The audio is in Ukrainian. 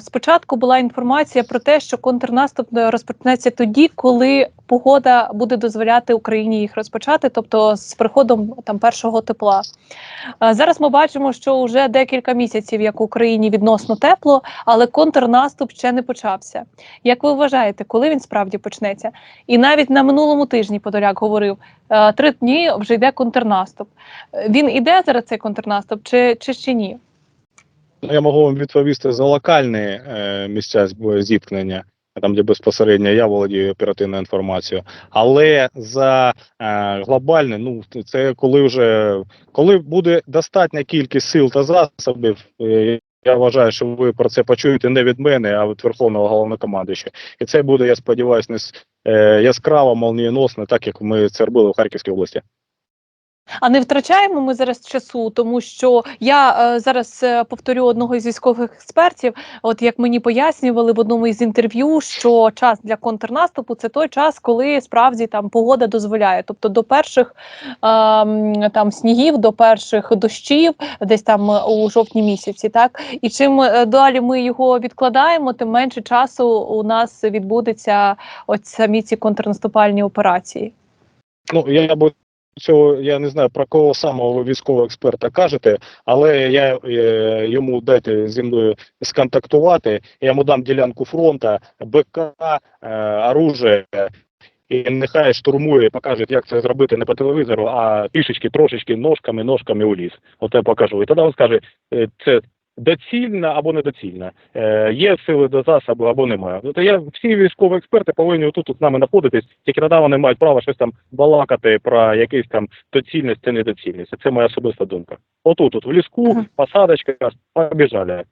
Спочатку була інформація про те, що контрнаступ е, розпочнеться тоді, коли погода буде дозволяти Україні їх розпочати, тобто з приходом там першого тепла. Зараз ми бачимо, що вже декілька місяців, як в Україні відносно тепло, але контрнаступ ще не почався. Як ви вважаєте, коли він справді почнеться? І навіть на минулому тижні Подоляк говорив: е, три дні вже йде контрнаступ. Е, Він іде зараз цей контрнаступ, чи, чи ще ні? Я можу вам відповісти за локальні е, місця зіткнення, там де безпосередньо я володію оперативною інформацією. Але за е, глобальне, ну це коли вже коли буде достатня кількість сил та засобів. е, я вважаю, що ви про це почуєте не від мене, а від Верховного головнокомандуючого. І це буде, я сподіваюся, не е, яскраво, молнієносно, так як ми це робили в Харківській області. А не втрачаємо ми зараз часу, тому що я е, зараз е, повторю одного із військових експертів. От як мені пояснювали в одному із інтерв'ю, що час для контрнаступу це той час, коли справді там погода дозволяє. Тобто до перших е, там снігів, до перших дощів, десь там е, у жовтні місяці, так і чим е, далі ми його відкладаємо, тим менше часу у нас відбудеться от самі ці контрнаступальні операції. Ну я б цього я не знаю про кого самого військового експерта кажете, але я е, йому дайте зі мною сконтактувати. Я йому дам ділянку фронта, БК, е, оружие. І нехай штурмує, покаже, як це зробити не по телевізору, а пішечки, трошечки ножками, ножками у ліс. Я покажу. І тоді він скаже, е, це доцільно або недоцільна, Е, є сили до засобу або немає. Тобто я всі військові експерти повинні тут, з нами знаходитись, тільки тоді вони мають право щось там балакати про якийсь там доцільність та недоцільність. Це моя особиста думка. Отут, от в ліску, посадочка, побіжали.